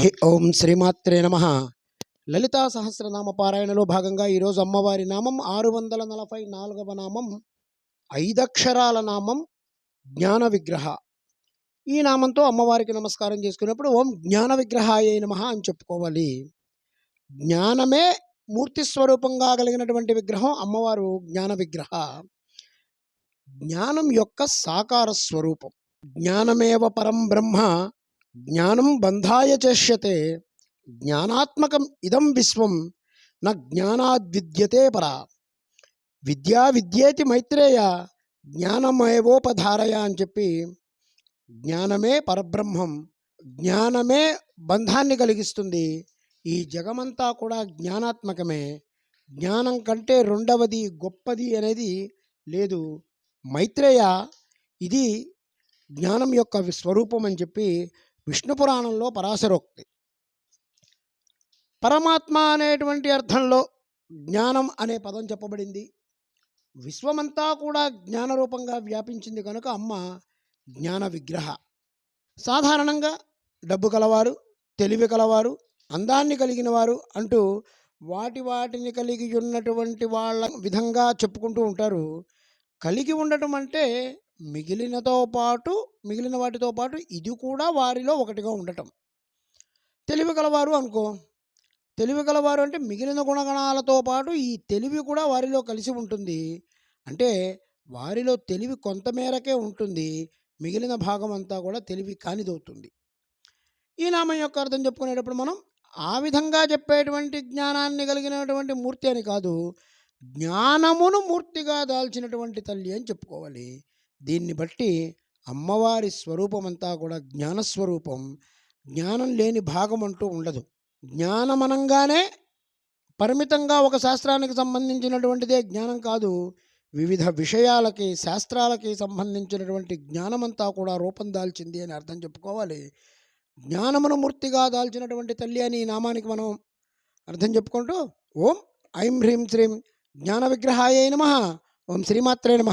హే ఓం శ్రీమాత్రే నమ. లలితా సహస్రనామ పారాయణలో భాగంగా ఈరోజు అమ్మవారి నామం ఆరు వందల నలభై నాలుగవ నామం ఐదక్షరాల నామం జ్ఞాన విగ్రహ. ఈ నామంతో అమ్మవారికి నమస్కారం చేసుకున్నప్పుడు ఓం జ్ఞాన విగ్రహాయ నమ అని చెప్పుకోవాలి. జ్ఞానమే మూర్తి స్వరూపంగా కలిగినటువంటి విగ్రహం అమ్మవారు జ్ఞాన విగ్రహ. జ్ఞానం యొక్క సాకార స్వరూపం. జ్ఞానమేవ పరం బ్రహ్మ జ్ఞానం బంధాయ చేష్యతే జ్ఞానాత్మకం ఇదం విశ్వం న జ్ఞానాద్విద్యతే పరా. విద్యా విద్యేతి మైత్రేయ జ్ఞానమేవోపధారయ అని చెప్పి జ్ఞానమే పరబ్రహ్మం జ్ఞానమే బంధాన్ని కలిగిస్తుంది. ఈ జగమంతా కూడా జ్ఞానాత్మకమే. జ్ఞానం కంటే రెండవది గొప్పది అనేది లేదు. మైత్రేయ ఇది జ్ఞానం యొక్క స్వరూపం అని చెప్పి విష్ణు పురాణంలో పరాశరోక్తి పరమాత్మ అనేటువంటి అర్థంలో జ్ఞానం అనే పదం చెప్పబడింది. విశ్వమంతా కూడా జ్ఞానరూపంగా వ్యాపించింది కనుక అమ్మ జ్ఞాన విగ్రహ. సాధారణంగా డబ్బు కలవారు తెలివి కలవారు అందాన్ని కలిగిన వారు అంటూ వాటి వాటిని కలిగి ఉన్నటువంటి వాళ్ళ విధంగా చెప్పుకుంటూ ఉంటారు. కలిగి ఉండటం అంటే మిగిలినతో పాటు మిగిలిన వాటితో పాటు ఇది కూడా వారిలో ఒకటిగా ఉండటం. తెలివి కలవారు అనుకో. తెలివి కలవారు అంటే మిగిలిన గుణగణాలతో పాటు ఈ తెలివి కూడా వారిలో కలిసి ఉంటుంది. అంటే వారిలో తెలివి కొంతమేరకే ఉంటుంది. మిగిలిన భాగం అంతా కూడా తెలివి కానిదవుతుంది. ఈ నామం యొక్క అర్థం చెప్పుకునేటప్పుడు మనం ఆ విధంగా చెప్పేటువంటి జ్ఞానాన్ని కలిగినటువంటి మూర్తి అని కాదు జ్ఞానమును మూర్తిగా దాల్చినటువంటి తల్లి అని చెప్పుకోవాలి. దీన్ని బట్టి అమ్మవారి స్వరూపమంతా కూడా జ్ఞానస్వరూపం జ్ఞానం లేని భాగం అంటూ ఉండదు. జ్ఞానమనంగానే పరిమితంగా ఒక శాస్త్రానికి సంబంధించినటువంటిదే జ్ఞానం కాదు వివిధ విషయాలకి శాస్త్రాలకి సంబంధించినటువంటి జ్ఞానమంతా కూడా రూపం దాల్చింది అని అర్థం చెప్పుకోవాలి. జ్ఞానమును మూర్తిగా దాల్చినటువంటి తల్లి అని నామానికి మనం అర్థం చెప్పుకుంటూ ఓం ఐం హ్రీం శ్రీం జ్ఞాన విగ్రహాయ నమ ఓం శ్రీమాత్రే నమ.